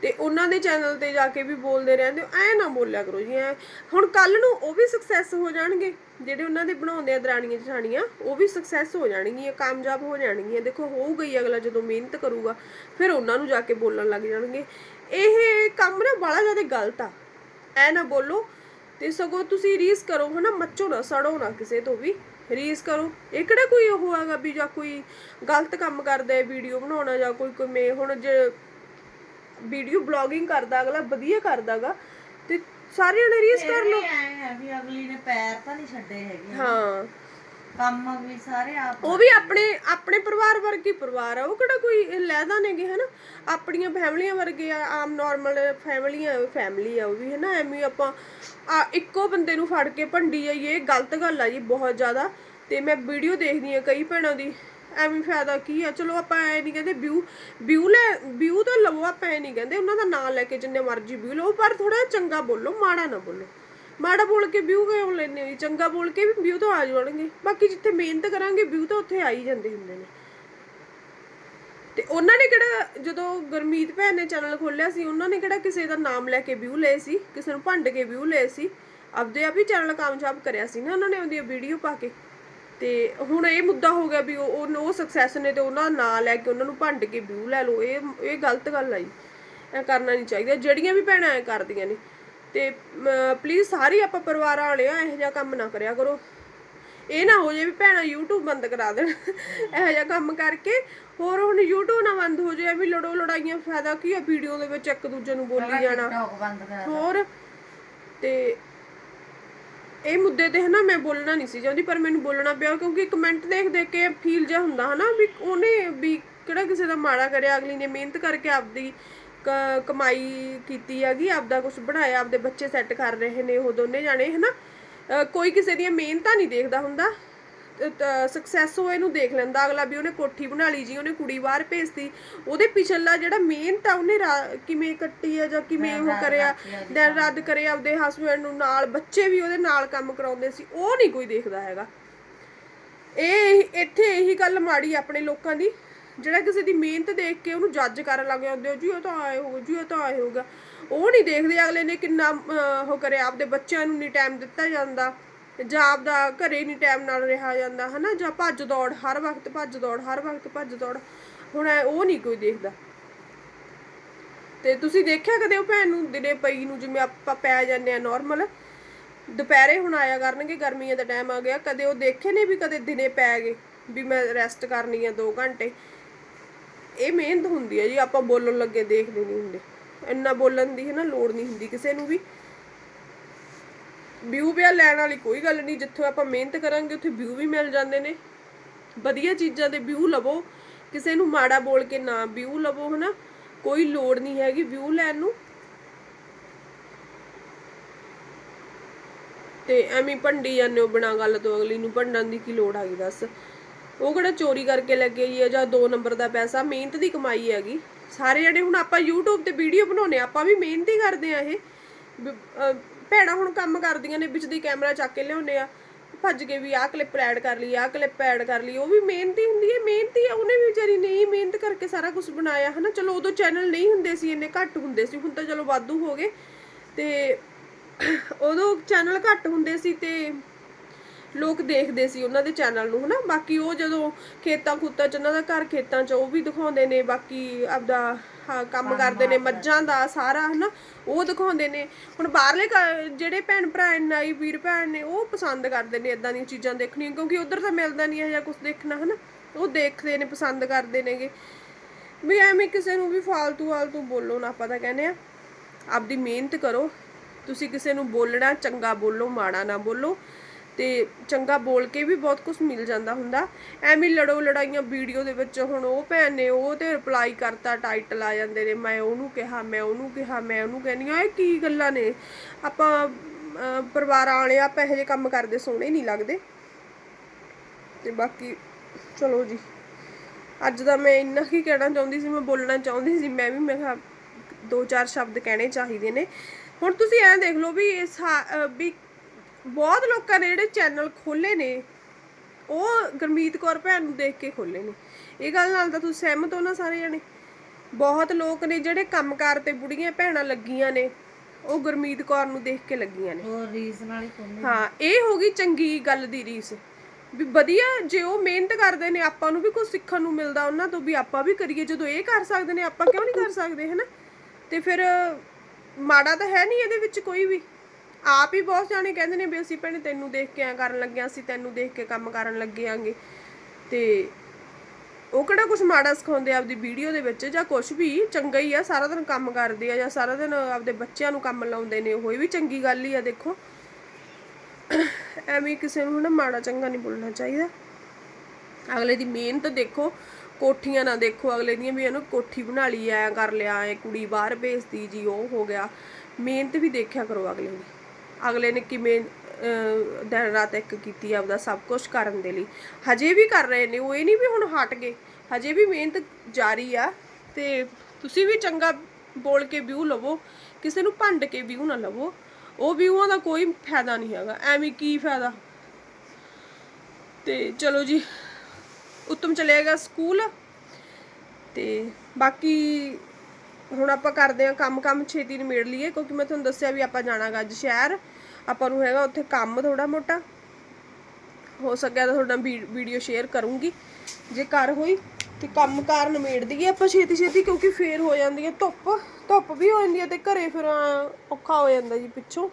Speaker 1: ਤੇ ਉਹਨਾਂ ਦੇ ਚੈਨਲ ਤੇ ਜਾ ਕੇ ਵੀ ਬੋਲਦੇ ਰਹਿੰਦੇ ਹੋ, ਐ ਨਾ ਬੋਲਿਆ ਕਰੋ ਜੀ, ਐ। ਹੁਣ ਕੱਲ ਨੂੰ ਉਹ ਵੀ ਸਕਸੈਸ ਹੋ ਜਾਣਗੇ। ਜਿਹੜੇ ਉਹਨਾਂ ਦੇ ਬਣਾਉਂਦੇ ਆ ਦਰਾਣੀਆਂ ਜਠਾਣੀਆਂ, ਉਹ ਵੀ ਸਕਸੈਸ ਹੋ ਜਾਣਗੀਆਂ, ਕਾਮਯਾਬ ਹੋ ਜਾਣਗੀਆਂ। ਦੇਖੋ, ਹੋਊਗਾ ਹੀ ਅਗਲਾ ਜਦੋਂ ਮਿਹਨਤ ਕਰੂਗਾ, ਫਿਰ ਉਹਨਾਂ ਨੂੰ ਜਾ ਕੇ ਬੋਲਣ ਲੱਗ ਜਾਣਗੇ। ਇਹ ਕੰਮ ਨਾ ਬੜਾ ਜ਼ਿਆਦਾ ਗਲਤ ਆ। ਐ ਨਾ ਬੋਲੋ, ਤੇ ਸਗੋਂ ਤੁਸੀਂ ਰੀਸ ਕਰੋ, ਹਨਾ, ਮੱਚੋ ਨਾ, ਸੜੋ ਨਾ ਕਿਸੇ ਤੋਂ ਵੀ। ਰੀਸ ਕਰੋ। ਇਹ ਕਿਹੜਾ ਕੋਈ ਉਹ ਹੈਗਾ ਵੀ ਜਾਂ ਕੋਈ ਗਲਤ ਕੰਮ ਕਰਦਾ ਹੈ ਵੀਡੀਓ ਬਣਾਉਣਾ ਜਾਂ ਕੋਈ ਕੋਈ ਮੇ ਹੁਣ ਜੇ ਵੀਡੀਓ ਬਲੌਗਿੰਗ ਕਰਦਾ, ਅਗਲਾ ਵਧੀਆ ਕਰਦਾਗਾ। ਤੇ ਸਾਰਿਆਂ ਨੇ ਰੀਸ ਕਰ ਲਓ।
Speaker 3: ਐ ਆ ਵੀ ਅਗਲੀ ਨੇ ਪੈਰ ਤਾਂ ਨਹੀਂ ਛੱਡੇ ਹੈਗੇ।
Speaker 1: ਹਾਂ।
Speaker 3: ਕੰਮ ਵੀ ਸਾਰੇ ਆਪ
Speaker 1: ਉਹ ਵੀ ਆਪਣੇ ਆਪਣੇ ਪਰਿਵਾਰ ਵਰਗੀ ਪਰਿਵਾਰ ਆ। ਉਹ ਕਿਹੜਾ ਕੋਈ ਲੈਦਾ ਨੇਗੇ ਹਨਾ? ਆਪਣੀਆਂ ਫੈਮਲੀਆਂ ਵਰਗੇ ਆ ਆਮ ਨਾਰਮਲ ਫੈਮਲੀਆਂ ਫੈਮਲੀ ਆ ਉਹ ਵੀ ਹਨਾ? ਐਵੇਂ ਆਪਾਂ ਆ ਇੱਕੋ ਬੰਦੇ ਨੂੰ ਫੜ ਕੇ ਭੰਡੀ ਜਾਈਏ। ਇਹ ਗਲਤ ਗੱਲ ਆ ਜੀ ਬਹੁਤ ਜ਼ਿਆਦਾ। ਤੇ ਮੈਂ ਵੀਡੀਓ ਦੇਖਦੀ ਆ ਕਈ ਭੈਣਾਂ ਦੀ। ਐਵੇਂ ਫਾਇਦਾ ਕੀ ਆ? ਚਲੋ ਆਪਾਂ ਐ ਨਹੀਂ ਕਹਿੰਦੇ ਵਿਊ ਵਿਊ ਲੈ ਵਿਊ ਤਾਂ ਲਵੋ, ਆਪਾਂ ਐ ਨਹੀਂ ਕਹਿੰਦੇ ਉਹਨਾਂ ਦਾ ਨਾਂ ਲੈ ਕੇ ਜਿੰਨੇ ਮਰਜ਼ੀ ਵਿਊ ਲਓ, ਪਰ ਥੋੜਾ ਚੰਗਾ ਬੋਲੋ, ਮਾੜਾ ਨਾ ਬੋਲੋ। ਮਾੜਾ ਬੋਲ ਕੇ ਵਿਊ ਕਿਉਂ ਲੈਣੇ ਹੋ ਚੰਗਾ ਬੋਲ ਕੇ ਵੀ ਵਿਊ ਤਾਂ ਆ ਜਾਣਗੇ। ਬਾਕੀ ਜਿੱਥੇ ਮਿਹਨਤ ਕਰਾਂਗੇ ਵਿਊ ਤਾਂ ਉੱਥੇ ਆ ਹੀ ਜਾਂਦੇ ਹੁੰਦੇ ਨੇ। ਤੇ ਉਹਨਾਂ ਨੇ ਕਿਹੜਾ, ਜਦੋਂ ਗੁਰਮੀਤ ਭੈਣ ਨੇ ਚੈਨਲ ਖੋਲਿਆ ਸੀ, ਉਹਨਾਂ ਨੇ ਕਿਹੜਾ ਕਿਸੇ ਦਾ ਨਾਮ ਲੈ ਕੇ ਵਿਊ ਲਏ ਸੀ? ਕਿਸੇ ਨੂੰ ਭੰਡ ਕੇ ਵਿਊ ਲਏ ਸੀ? ਆਪਦੇ ਆਪ ਹੀ ਚੈਨਲ ਕਾਮਯਾਬ ਕਰਿਆ ਸੀ ਨਾ ਉਹਨਾਂ ਨੇ ਉਹਦੀ ਵੀਡੀਓ ਪਾ ਕੇ? ਤੇ ਹੁਣ ਇਹ ਮੁੱਦਾ ਹੋ ਗਿਆ ਵੀ ਉਹ ਉਹ- ਉਹ ਸਕਸੈਸ ਨੇ ਤੇ ਉਹਨਾਂ ਦਾ ਨਾਂ ਲੈ ਕੇ ਉਹਨਾਂ ਨੂੰ ਭੰਡ ਕੇ ਵਿਊ ਲੈ ਲਓ। ਇਹ ਇਹ ਗਲਤ ਗੱਲ ਆ ਜੀ। ਇਹ ਕਰਨਾ ਨਹੀਂ ਚਾਹੀਦਾ। ਜਿਹੜੀਆਂ ਵੀ ਭੈਣਾਂ ਐ ਕਰਦੀਆਂ ਨੇ। ਤੇ ਪਲੀਜ਼ ਸਾਰੇ ਆਪਾਂ ਪਰਿਵਾਰਾਂ ਵਾਲੇ ਆ ਇਹੋ ਜਿਹਾ ਕੰਮ ਨਾ ਕਰਿਆ ਕਰੋ। ਇਹ ਨਾ ਹੋ ਜੇ ਵੀ ਭੈਣਾਂ YouTube ਬੰਦ ਕਰਾ ਦੇਣ। ਇਹੋ ਜਿਹਾ ਕੰਮ ਕਰਕੇ ਹੋਰ ਹੁਣ YouTube ਨਾ ਬੰਦ ਹੋ ਜਾਏ ਐਵੇਂ ਲੜੋ ਲੜਾਈਆਂ ਫਾਇਦਾ ਕੀ ਆ? ਵੀਡੀਓ ਦੇ ਵਿੱਚ ਇੱਕ ਦੂਜੇ ਨੂੰ ਬੋਲੀ ਜਾਣਾ। ਹੋਰ ਤੇ ਇਹ ਮੁੱਦੇ ਤੇ ਹਨਾ ਮੈਂ ਬੋਲਣਾ ਨਹੀਂ ਸੀ ਚਾਹੁੰਦੀ, ਪਰ ਮੈਨੂੰ ਬੋਲਣਾ ਪਿਆ ਕਿਉਂਕਿ ਕਮੈਂਟ ਦੇਖ ਦੇਖ ਕੇ ਫੀਲ ਜਿਹਾ ਹੁੰਦਾ ਹਨਾ ਵੀ ਉਹਨੇ ਵੀ ਕਿਹੜਾ ਕਿਸੇ ਦਾ ਮਾੜਾ ਕਰਿਆ, ਅਗਲੀ ਨੇ ਮਿਹਨਤ ਕਰਕੇ ਆਪਦੀ ਕ- ਕਮਾਈ ਕੀਤੀ ਹੈਗੀ, ਆਪਦਾ ਕੁਝ ਬਣਾਇਆ, ਆਪਦੇ ਬੱਚੇ ਸੈੱਟ ਕਰ ਰਹੇ ਨੇ ਉਹ ਦੋਨੇ ਜਾਣੇ ਹਨਾ। ਅਹ ਕੋਈ ਕਿਸੇ ਦੀਆਂ ਮਿਹਨਤਾਂ ਨਹੀਂ ਦੇਖਦਾ ਹੁੰਦਾ। ਸਕਸੈਸ ਹੋਏ ਨੂੰ ਦੇਖ ਲੈਂਦਾ। ਅਗਲਾ ਵੀ ਉਹਨੇ ਕੋਠੀ ਬਣਾ ਲਈ ਜੀ ਉਹਨੇ ਕੁੜੀ ਬਾਹਰ ਭੇਜਤੀ। ਉਹਦੇ ਪਿਛਲਾ ਜਿਹੜਾ ਮਿਹਨਤ ਆ ਉਹਨੇ ਕਿਵੇਂ ਕੱਟੀ ਆ ਜਾਂ ਕਿਵੇਂ ਉਹ ਕਰਿਆ ਦਿਨ ਰਾਤ ਕਰੇ ਆਪਦੇ ਹਸਬੰਡ ਨੂੰ ਨਾਲ ਬੱਚੇ ਵੀ ਉਹਦੇ ਨਾਲ ਕੰਮ ਕਰਾਉਂਦੇ ਸੀ ਉਹ ਨਹੀਂ ਕੋਈ ਦੇਖਦਾ ਹੈਗਾ। ਇਹ ਇੱਥੇ ਇਹੀ ਗੱਲ ਮਾੜੀ ਆਪਣੇ ਲੋਕਾਂ ਦੀ ਜਿਹੜਾ ਕਿਸੇ ਦੀ ਮਿਹਨਤ ਦੇਖ ਕੇ ਉਹਨੂੰ ਜੱਜ ਕਰਨ ਲੱਗ ਜਾਂਦੇ ਹੋ ਜੀ ਉਹ ਤਾਂ ਆਏ ਹੋਊਗਾ ਜੀ ਉਹ ਤਾਂ ਆਏ ਹੋਊਗਾ ਉਹ ਨਹੀਂ ਦੇਖਦੇ ਅਗਲੇ ਨੇ ਕਿੰਨਾ ਉਹ ਕਰਿਆ ਆਪਦੇ ਬੱਚਿਆਂ ਨੂੰ ਨਹੀਂ ਟਾਈਮ ਦਿੱਤਾ ਜਾਂਦਾ। ਜਾਂ ਆਪਦਾ ਘਰੇ ਨਹੀਂ ਟਾਈਮ ਨਾਲ ਰਿਹਾ ਜਾਂਦਾ, ਹਨਾ? ਜਾਂ ਭੱਜ ਦੌੜ, ਹਰ ਵਕਤ ਭੱਜ ਦੌੜ, ਹਰ ਵਕਤ ਭੱਜ ਦੌੜ। ਹੁਣ ਉਹ ਨਹੀਂ ਕੋਈ ਦੇਖਦਾ। ਤੇ ਤੁਸੀਂ ਦੇਖਿਆ ਕਦੇ ਉਹ ਭੈਣ ਨੂੰ, ਦਿਨੇ ਪਈ ਨੂੰ ਜਿਵੇਂ ਆਪਾਂ ਪੈ ਜਾਂਦੇ ਆ ਨਾਰਮਲ ਦੁਪਹਿਰੇ ਹੁਣ ਆਇਆ ਕਰਨਗੇ, ਗਰਮੀਆਂ ਦਾ ਟਾਈਮ ਆ ਗਿਆ। ਕਦੇ ਉਹ ਦੇਖੇ ਨੇ ਵੀ ਕਦੇ ਦਿਨੇ ਪੈ ਗਏ, ਵੀ ਮੈਂ ਰੈਸਟ ਕਰਨੀ ਆ 2 ਘੰਟੇ? ਇਹ ਮਿਹਨਤ ਹੁੰਦੀ ਹੈ ਜੀ, ਆਪਾਂ ਬੋਲਣ ਲੱਗੇ ਦੇਖਦੇ ਨਹੀਂ ਹੁੰਦੇ। ਇੰਨਾ ਬੋਲਣ ਦੀ ਹੈ ਨਾ ਲੋੜ ਨਹੀਂ ਹੁੰਦੀ ਕਿਸੇ ਨੂੰ ਵੀ। ਵਿਊ ਵੀ ਲੈਣ ਵਾਲੀ, ਕੋਈ ਗੱਲ ਨਹੀਂ, ਜਿੱਥੋਂ ਆਪਾਂ ਮਿਹਨਤ ਕਰਾਂਗੇ, ਉੱਥੇ ਵਿਊ ਵੀ ਮਿਲ ਜਾਂਦੇ ਨੇ। ਵਧੀਆ ਚੀਜ਼ਾਂ ਦੇ ਵਿਊ ਲਵੋ, ਕਿਸੇ ਨੂੰ ਮਾੜਾ ਬੋਲ ਕੇ ਨਾ ਵਿਊ ਲਵੋ, ਹਨਾ? ਕੋਈ ਲੋੜ ਨਹੀਂ ਹੈਗੀ ਵਿਊ ਲੈਣ ਨੂੰ। ਤੇ ਐਵੇਂ ਭੰਡੀ ਜਾਂਦੇ ਹੋ ਬਿਨਾਂ ਗੱਲ ਤੋਂ, ਅਗਲੀ ਨੂੰ ਭੰਡਣ ਦੀ ਕੀ ਲੋੜ ਹੈਗੀ, ਦੱਸ? ਉਹ ਕਿਹੜਾ ਚੋਰੀ ਕਰਕੇ ਲੱਗੇ ਹੀ ਆ, ਜਾਂ 2 ਨੰਬਰ ਦਾ ਪੈਸਾ, ਮਿਹਨਤ ਦੀ ਕਮਾਈ ਹੈਗੀ। ਸਾਰੇ ਜਣੇ ਹੁਣ ਆਪਾਂ YouTube ਤੇ ਵੀਡੀਓ ਬਣਾਉਨੇ ਆਪਾਂ ਵੀ ਮਿਹਨਤ ਹੀ ਕਰਦੇ ਆ ਇਹ। ਭੈਣਾਂ ਹੁਣ ਕੰਮ ਕਰਦੀਆਂ ਨੇ, ਵਿੱਚ ਦੀ ਕੈਮਰਾ ਚੱਕ ਕੇ ਲਿਆਉਂਦੇ ਆ। ਭੱਜ ਕੇ ਵੀ ਆਹ ਕਲਿੱਪ ਐਡ ਕਰ ਲਈ, ਆਹ ਕਲਿੱਪ ਐਡ ਕਰ ਲਈ, ਉਹ ਵੀ ਮਿਹਨਤੀ ਹੁੰਦੀ ਹੈ, ਮਿਹਨਤੀ ਆ, ਉਹਨੇ ਵੀ ਵਿਚਾਰੀ ਨਹੀਂ ਮਿਹਨਤ ਕਰਕੇ ਸਾਰਾ ਕੁਝ ਬਣਾਇਆ, ਹਨਾ? ਚਲੋ ਉਦੋਂ ਚੈਨਲ ਨਹੀਂ ਹੁੰਦੇ ਸੀ, ਇੰਨੇ ਘੱਟ ਹੁੰਦੇ ਸੀ, ਹੁਣ ਤਾਂ ਚਲੋ ਵਾਧੂ ਹੋ ਗਏ। ਤੇ ਉਦੋਂ ਚੈਨਲ ਘੱਟ ਹੁੰਦੇ ਸੀ ਤੇ ਲੋਕ ਦੇਖਦੇ ਸੀ ਉਹਨਾਂ ਦੇ ਚੈਨਲ ਨੂੰ, ਹਨਾ? ਬਾਕੀ ਉਹ ਜਦੋਂ ਖੇਤਾਂ ਖੂਤਾਂ ਚ, ਉਹਨਾਂ ਦਾ ਘਰ ਖੇਤਾਂ ਚ, ਉਹ ਵੀ ਦਿਖਾਉਂਦੇ ਨੇ, ਬਾਕੀ ਆਪਦਾ ਹਾਂ, ਕੰਮ ਕਰਦੇ ਨੇ ਮੱਝਾਂ ਦਾ ਸਾਰਾ ਹਨਾ ਉਹ ਦਿਖਾਉਂਦੇ ਨੇ। ਹੁਣ ਬਾਹਰਲੇ ਜਿਹੜੇ ਭੈਣ ਭਰਾ ਨਾਈ ਵੀਰ ਭੈਣ ਨੇ ਉਹ ਪਸੰਦ ਕਰਦੇ ਨੇ ਇਦਾਂ ਦੀਆਂ ਚੀਜ਼ਾਂ ਦੇਖਣੀਆਂ ਕਿਉਂਕਿ ਉਧਰ ਤਾਂ ਮਿਲਦਾ ਨਹੀਂ ਹੈ ਜਾਂ ਕੁਝ ਦੇਖਣਾ ਹਨਾ। ਉਹ ਦੇਖਦੇ ਨੇ ਪਸੰਦ ਕਰਦੇ ਨੇਗੇ। ਵੀ ਐਵੇਂ ਕਿਸੇ ਨੂੰ ਵੀ ਫਾਲਤੂ ਫਾਲਤੂ ਬੋਲੋ ਨਾ ਆਪਾਂ ਤਾਂ ਕਹਿੰਦੇ ਆ ਆਪਦੀ ਮਿਹਨਤ ਕਰੋ। ਤੁਸੀਂ ਕਿਸੇ ਨੂੰ ਬੋਲਣਾ ਚੰਗਾ ਬੋਲੋ ਮਾੜਾ ਨਾ ਬੋਲੋ। ਤੇ ਚੰਗਾ ਬੋਲ ਕੇ ਵੀ ਬਹੁਤ ਕੁਝ ਮਿਲ ਜਾਂਦਾ ਹੁੰਦਾ। ਐਵੇਂ ਲੜੋ ਲੜਾਈਆਂ ਵੀਡੀਓ ਦੇ ਵਿੱਚ ਹੁਣ ਉਹ ਭੈਣ ਨੇ ਉਹ ਤੇ ਰਿਪਲਾਈ ਕਰਤਾ ਟਾਈਟਲ ਆ ਜਾਂਦੇ ਨੇ, ਮੈਂ ਉਹਨੂੰ ਕਿਹਾ, ਮੈਂ ਉਹਨੂੰ ਕਿਹਾ, ਮੈਂ ਉਹਨੂੰ ਕਹਿੰਦੀ ਆ ਇਹ ਕੀ ਗੱਲਾਂ ਨੇ? ਆਪਾਂ ਪਰਿਵਾਰਾਂ ਵਾਲੇ ਆਪਾਂ ਇਹੋ ਜਿਹੇ ਕੰਮ ਕਰਦੇ ਸੋਹਣੇ ਨਹੀਂ ਲੱਗਦੇ। ਤੇ ਬਾਕੀ, ਚਲੋ ਜੀ। ਅੱਜ ਦਾ ਮੈਂ ਇੰਨਾ ਹੀ ਕਹਿਣਾ ਚਾਹੁੰਦੀ ਸੀ, ਮੈਂ ਬੋਲਣਾ ਚਾਹੁੰਦੀ ਸੀ, ਮੈਂ ਵੀ ਮੈਂ ਕਿਹਾ ਦੋ ਚਾਰ ਸ਼ਬਦ ਕਹਿਣੇ ਚਾਹੀਦੇ ਨੇ। ਹੁਣ ਤੁਸੀਂ ਐਂ ਦੇਖ ਲਓ ਵੀ ਇਹ ਸਾ- ਵੀ ਬਹੁਤ ਲੋਕਾਂ ਨੇ ਜਿਹੜੇ ਚੈਨਲ ਖੋਲੇ ਨੇ ਉਹ ਗੁਰਮੀਤ ਕੌਰ ਭੈਣ ਨੂੰ ਦੇਖ ਕੇ ਖੋਲੇ ਨੇ। ਇਹ ਗੱਲ ਨਾਲ ਤਾਂ ਤੁਸੀਂ ਸਹਿਮਤ ਹੋ ਨਾ ਸਾਰੇ ਜਣੇ? ਬਹੁਤ ਲੋਕ ਨੇ ਜਿਹੜੇ ਕੰਮਕਾਰ ਤੇ ਬੁੜੀਆਂ ਭੈਣਾਂ ਲੱਗੀਆਂ ਨੇ ਉਹ ਗੁਰਮੀਤ ਕੌਰ ਨੂੰ ਦੇਖ ਕੇ ਲੱਗੀਆਂ ਨੇ।
Speaker 3: ਹੋਰ ਰੀਸ ਨਾਲ ਹੀ ਕੋਨੇ
Speaker 1: ਹਾਂ ਇਹ ਹੋ ਗਈ ਚੰਗੀ ਗੱਲ ਦੀ ਰੀਸ ਵੀ ਵਧੀਆ ਜੇ ਉਹ ਮਿਹਨਤ ਕਰਦੇ ਨੇ ਆਪਾਂ ਨੂੰ ਵੀ ਕੁਝ ਸਿੱਖਣ ਨੂੰ ਮਿਲਦਾ ਉਹਨਾਂ ਤੋਂ ਵੀ ਆਪਾਂ ਵੀ ਕਰੀਏ। ਜਦੋਂ ਇਹ ਕਰ ਸਕਦੇ ਨੇ ਆਪਾਂ ਕਿਉਂ ਨਹੀਂ ਕਰ ਸਕਦੇ ਹਨਾ? ਤੇ ਫਿਰ ਮਾੜਾ ਤਾਂ ਹੈ ਨਹੀਂ ਇਹਦੇ ਵਿੱਚ ਕੋਈ ਵੀ। ਆਪ ਹੀ ਬਹੁਤ ਜਾਣੇ ਕਹਿੰਦੇ ਨੇ ਵੀ ਅਸੀਂ ਭੈਣੇ ਤੈਨੂੰ ਦੇਖ ਕੇ ਐ ਕਰਨ ਲੱਗਿਆ ਅਸੀਂ ਤੈਨੂੰ ਦੇਖ ਕੇ ਕੰਮ ਕਰਨ ਲੱਗੇ ਆਂਗੇ ਤੇ ਉਹ ਕਿਹੜਾ ਕੁਝ ਮਾੜਾ ਸਿਖਾਉਂਦੇ ਆ ਆਪਦੀ ਵੀਡੀਓ ਦੇ ਵਿੱਚ ਜਾਂ ਕੁਝ ਵੀ? ਚੰਗਾ ਹੀ ਆ, ਸਾਰਾ ਦਿਨ ਕੰਮ ਕਰਦੇ ਆ ਜਾਂ ਸਾਰਾ ਦਿਨ ਆਪਦੇ ਬੱਚਿਆਂ ਨੂੰ ਕੰਮ ਲਾਉਂਦੇ ਨੇ, ਉਹ ਵੀ ਚੰਗੀ ਗੱਲ ਹੀ ਆ, ਦੇਖੋ। ਐਵੇਂ ਕਿਸੇ ਨੂੰ ਨਾ ਮਾੜਾ ਚੰਗਾ ਨਹੀਂ ਬੋਲਣਾ ਚਾਹੀਦਾ। ਅਗਲੇ ਦੀ ਮਿਹਨਤ ਦੇਖੋ, ਕੋਠੀਆਂ ਨਾ ਦੇਖੋ, ਅਗਲੇ ਦੀਆਂ ਵੀ ਇਹਨੂੰ ਕੋਠੀ ਬਣਾ ਲਈ, ਐ ਕਰ ਲਿਆ, ਐ ਕੁੜੀ ਬਾਹਰ ਭੇਜਦੀ ਜੀ, ਉਹ ਹੋ ਗਿਆ। ਮਿਹਨਤ ਵੀ ਦੇਖਿਆ ਕਰੋ ਅਗਲੇ ਦੀ। ਅਗਲੇ ਨੇ ਕਿਵੇਂ ਦਿਨ ਰਾਤ ਇੱਕ ਕੀਤੀ ਆਪਦਾ ਸਭ ਕੁਝ ਕਰਨ ਦੇ ਲਈ। ਹਜੇ ਵੀ ਕਰ ਰਹੇ ਨੇ, ਉਹ ਇਹ ਨਹੀਂ ਵੀ ਹੁਣ ਹਟ ਗਏ। ਹਜੇ ਵੀ ਮਿਹਨਤ ਜਾਰੀ ਆ ਤੇ ਤੁਸੀਂ ਵੀ ਚੰਗਾ ਬੋਲ ਕੇ ਵਿਊ ਲਵੋ, ਕਿਸੇ ਨੂੰ ਭੰਡ ਕੇ ਵਿਊ ਨਾ ਲਵੋ। ਉਹ ਵਿਊਆਂ ਦਾ ਕੋਈ ਫਾਇਦਾ ਨਹੀਂ ਹੈਗਾ, ਐਵੇਂ ਕੀ ਫਾਇਦਾ? ਤੇ ਚਲੋ ਜੀ, ਉੱਤਮ ਚਲੇਗਾ ਸਕੂਲ। ਤੇ ਬਾਕੀ ਹੁਣ ਆਪਾਂ ਕਰਦੇ ਆ ਕੰਮ ਕੰਮ ਛੇਤੀ ਨਿਮੇੜ ਲਈਏ, ਕਿਉਂਕਿ ਮੈਂ ਤੁਹਾਨੂੰ ਦੱਸਿਆ ਵੀ ਆਪਾਂ ਜਾਣਾਗਾ ਅੱਜ ਸ਼ਹਿਰ। ਆਪਾਂ ਨੂੰ ਹੈਗਾ ਉੱਥੇ ਕੰਮ ਥੋੜਾ ਮੋਟਾ। ਹੋ ਸਕਿਆ ਤਾਂ ਤੁਹਾਡਾ ਵੀਡੀਓ ਸ਼ੇਅਰ ਕਰੂੰਗੀ। ਜੇ ਕਰ ਹੋਈ ਤੇ ਕੰਮ ਕਾਰ ਨਿਮੇੜ ਦਈਏ ਆਪਾਂ ਛੇਤੀ ਛੇਤੀ, ਕਿਉਂਕਿ ਫੇਰ ਹੋ ਜਾਂਦੀ ਹੈ ਧੁੱਪ। ਧੁੱਪ ਵੀ ਹੋ ਜਾਂਦੀ ਹੈ ਤੇ ਘਰੇ ਫਿਰ ਔਖਾ ਹੋ ਜਾਂਦਾ ਜੀ ਪਿੱਛੋਂ।